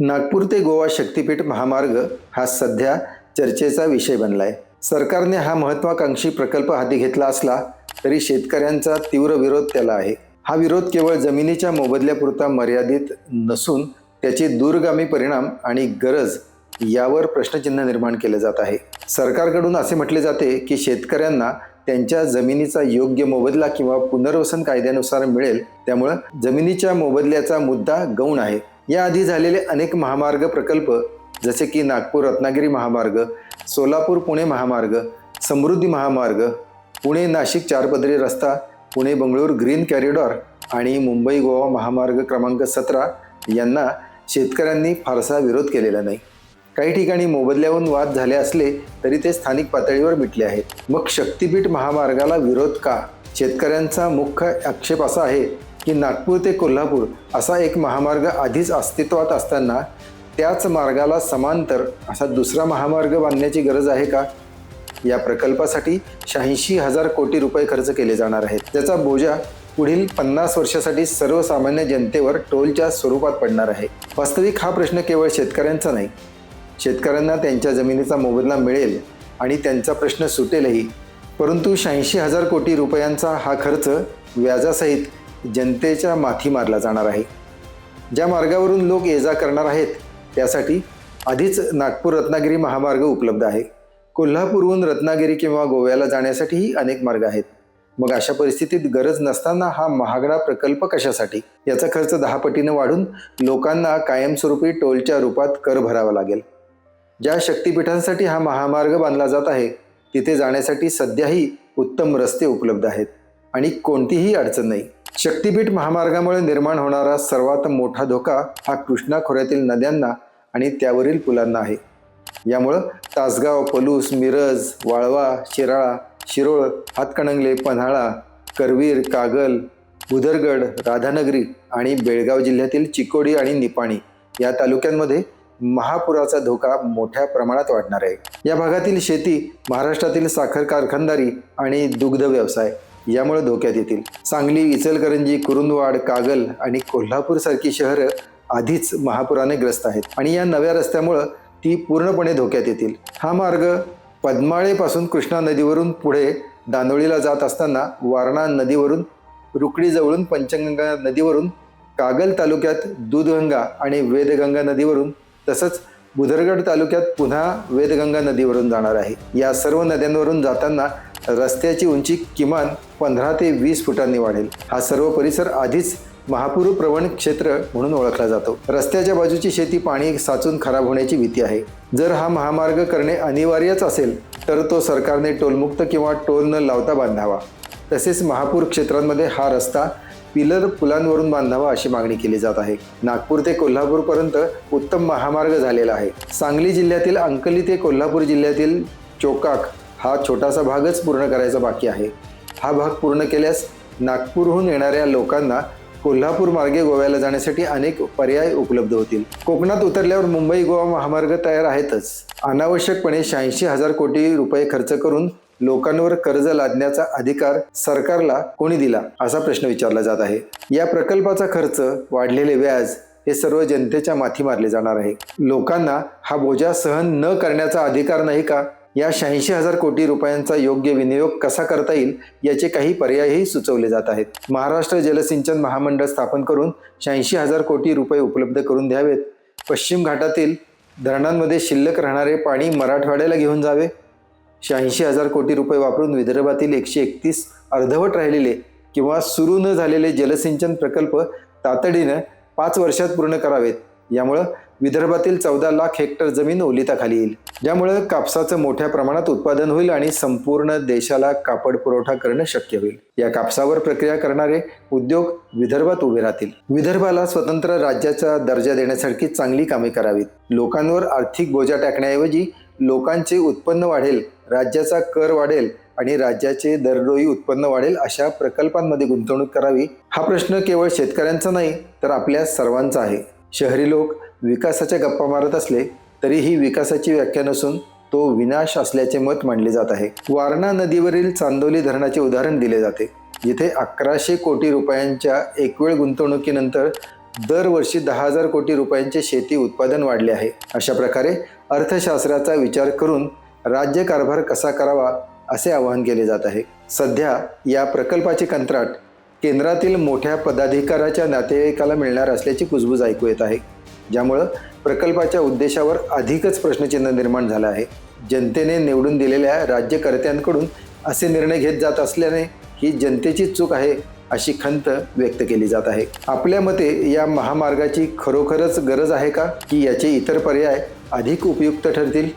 नागपूर ते गोवा शक्तीपीठ महामार्ग हा सध्या चर्चेचा विषय बनलाय. सरकारने हा महत्वाकांक्षी प्रकल्प हाती घेतला असला तरी शेतकऱ्यांचा तीव्र विरोध त्याला आहे. हा विरोध केवळ जमिनीच्या मोबदल्यापुरता मर्यादित नसून त्याचे दूरगामी परिणाम आणि गरज यावर प्रश्नचिन्ह निर्माण केले जात आहे. सरकारकडून असे म्हटले जाते की शेतकऱ्यांना त्यांच्या जमिनीचा योग्य मोबदला किंवा पुनर्वसन कायद्यानुसार मिळेल त्यामुळं जमिनीच्या मोबदल्याचा मुद्दा गौण आहे. याआधी झालेले अनेक महामार्ग प्रकल्प जसे की नागपूर रत्नागिरी महामार्ग सोलापूर पुणे महामार्ग समृद्धी महामार्ग पुणे नाशिक चारपदरी रस्ता पुणे बंगळूर ग्रीन कॅरिडॉर आणि मुंबई गोवा महामार्ग क्रमांक सतरा यांना शेतकऱ्यांनी फारसा विरोध केलेला नाही. काही ठिकाणी मोबदल्याहून वाद झाले असले तरी ते स्थानिक पातळीवर मिटले आहेत. मग शक्तीपीठ महामार्गाला विरोध का? शेतकऱ्यांचा मुख्य आक्षेप असा आहे की नागपूर ते कोल्हापूर असा एक महामार्ग आधीच अस्तित्वात असताना त्याच मार्गाला समांतर असा दुसरा महामार्ग बांधण्याची गरज आहे का? या प्रकल्पासाठी शहाऐंशी हजार कोटी रुपये खर्च केले जाणार आहेत. त्याचा बोजा पुढील पन्नास वर्षासाठी सर्वसामान्य जनतेवर टोलच्या स्वरूपात पडणार आहे. वास्तविक हा प्रश्न केवळ शेतकऱ्यांचा नाही शेतकऱ्यांना त्यांच्या जमिनीचा मोबदला मिळेल आणि त्यांचा प्रश्न सुटेलही. परंतु शहाऐंशी हजार कोटी रुपयांचा हा खर्च व्याजासहित जनतेच्या माथी मारला जाणार आहे. ज्या मार्गावरून लोक ये जा करणार आहेत त्यासाठी आधीच नागपूर रत्नागिरी महामार्ग उपलब्ध आहे. कोल्हापूरहून रत्नागिरी किंवा गोव्याला जाण्यासाठीही अनेक मार्ग आहेत. मग अशा परिस्थितीत गरज नसताना हा महागडा प्रकल्प कशासाठी? याचा खर्च दहा पटीनं वाढून लोकांना कायमस्वरूपी टोलच्या रूपात कर भरावा लागेल. ज्या शक्तिपीठांसाठी हा महामार्ग बांधला जात आहे तिथे जाण्यासाठी सध्याही उत्तम रस्ते उपलब्ध आहेत आणि कोणतीही अडचण नाही. शक्तीपीठ महामार्गामुळे निर्माण होणारा सर्वात मोठा धोका हा कृष्णा खोऱ्यातील नद्यांना आणि त्यावरील पुलांना आहे. यामुळं तासगाव पलूस मिरज वाळवा शिराळा शिरोळ हातकणंगले पन्हाळा करवीर कागल भुदरगड राधानगरी आणि बेळगाव जिल्ह्यातील चिकोडी आणि निपाणी या तालुक्यांमध्ये महापुराचा धोका मोठ्या प्रमाणात वाढणार आहे. या भागातील शेती महाराष्ट्रातील साखर कारखानदारी आणि दुग्ध व्यवसाय यामुळे धोक्यात येतील. सांगली इचलकरंजी कुरुंदवाड कागल आणि कोल्हापूर सारखी शहरं आधीच महापुराने ग्रस्त आहेत. आणि या नव्या रस्त्यामुळं ती पूर्णपणे धोक्यात येतील. हा मार्ग पद्माळेपासून कृष्णा नदीवरून पुढे दांदोळीला जात असताना वारणा नदीवरून रुकडीजवळून पंचगंगा नदीवरून कागल तालुक्यात दूधगंगा आणि वेदगंगा नदीवरून तसंच बुधरगड तालुक्यात पुन्हा वेदगंगा नदीवरून जाणार आहे. या सर्व नद्यांवरून जाताना रस्त्याची उंची किमान पंधरा ते वीस फुटांनी वाढेल. हा सर्व परिसर आधीच महापूर प्रवण क्षेत्र म्हणून ओळखला जातो. रस्त्याच्या बाजूची शेती पाणी साचून खराब होण्याची भीती आहे. जर हा महामार्ग करणे अनिवार्यच असेल तर तो सरकारने टोलमुक्त किंवा टोल न लावता बांधावा. तसेच महापूर क्षेत्रांमध्ये हा रस्ता पिलर पुलांवरून बांधावा अशी मागणी केली जात आहे. नागपूर ते कोल्हापूरपर्यंत उत्तम महामार्ग झालेला आहे. सांगली जिल्ह्यातील अंकली ते कोल्हापूर जिल्ह्यातील चोकाक हा छोटासा भागच पूर्ण करायचा बाकी आहे. हा भाग पूर्ण केल्यास नागपूरहून येणाऱ्या लोकांना कोल्हापूर मार्गे गोव्याला जाण्यासाठी अनेक पर्याय उपलब्ध होतील. कोकणात उतरल्यावर मुंबई गोवा महामार्ग तयार आहेतच. अनावश्यकपणे शहाऐंशी हजार कोटी रुपये खर्च करून लोकांवर कर्ज लादण्याचा अधिकार सरकारला कोणी दिला असा प्रश्न विचारला जात आहे. या प्रकल्पाचा खर्च वाढलेले व्याज हे सर्व जनतेच्या माथी मारले जाणार आहे. लोकांना हा बोजा सहन न करण्याचा अधिकार नाही का? या शहाऐंशी हजार कोटी रुपयांचा योग्य विनियोग कसा करता येईल याचे काही पर्यायही सुचवले जात आहेत. महाराष्ट्र जलसिंचन महामंडळ स्थापन करून शहाऐंशी हजार कोटी रुपये उपलब्ध करून द्यावेत. पश्चिम घाटातील धरणांमध्ये शिल्लक राहणारे पाणी मराठवाड्याला घेऊन जावे. शहाऐंशी हजार कोटी रुपये वापरून विदर्भातील एकशे एकतीस अर्धवट राहिलेले किंवा सुरू न झालेले जलसिंचन प्रकल्प तातडीनं पाच वर्षात पूर्ण करावेत. यामुळं विदर्भातील चौदा लाख हेक्टर जमीन ओलिताखाली येईल. ज्यामुळे कापसाचं मोठ्या प्रमाणात उत्पादन होईल आणि संपूर्ण देशाला कापड पुरवठा करणं शक्य होईल. या कापसावर प्रक्रिया करणारे उद्योग विदर्भात उभे राहतील. विदर्भाला स्वतंत्र राज्याचा दर्जा देण्यासारखी चांगली कामे करावीत. लोकांवर आर्थिक बोजा टाकण्याऐवजी लोकांचे उत्पन्न वाढेल राज्याचा कर वाढेल आणि राज्याचे दरडोई उत्पन्न वाढेल अशा प्रकल्पांमध्ये गुंतवणूक करावी हा प्रश्न केवळ शेतकऱ्यांचा नाही तर आपल्या सर्वांचा आहे. शहरी लोक विकासाच्या गप्पा मारत असले तरी ही विकासाची व्याख्या नसून तो विनाश असल्याचे मत मांडले जात आहे. वारणा नदीवरील चांदोली धरणाचे उदाहरण दिले जाते. जिथे अकराशे कोटी रुपयांच्या एकवेळ गुंतवणुकीनंतर दरवर्षी दहा हजार कोटी रुपयांचे शेती उत्पादन वाढले आहे. अशा प्रकारे अर्थशास्त्राचा विचार करून राज्य कारभार कसा करावा असे आवाहन केले जात आहे. सध्या या प्रकल्पाचे कंत्राट केंद्रातील मोठ्या पदाधिकाऱ्याच्या नातेवाईकाला मिळणार असल्याची कुजबूज ऐकू येत आहे. ज्यामुळं प्रकल्पाच्या उद्देशावर अधिकच प्रश्नचिन्ह निर्माण झालं आहे. जनतेने निवडून दिलेल्या राज्यकर्त्यांकडून असे निर्णय घेत जात असल्याने ही जनतेची चूक आहे अशी खंत व्यक्त केली जात आहे. आपल्या मते या महामार्गाची खरोखरच गरज आहे का? की याचे इतर पर्याय अधिक उपयुक्त ठरतील?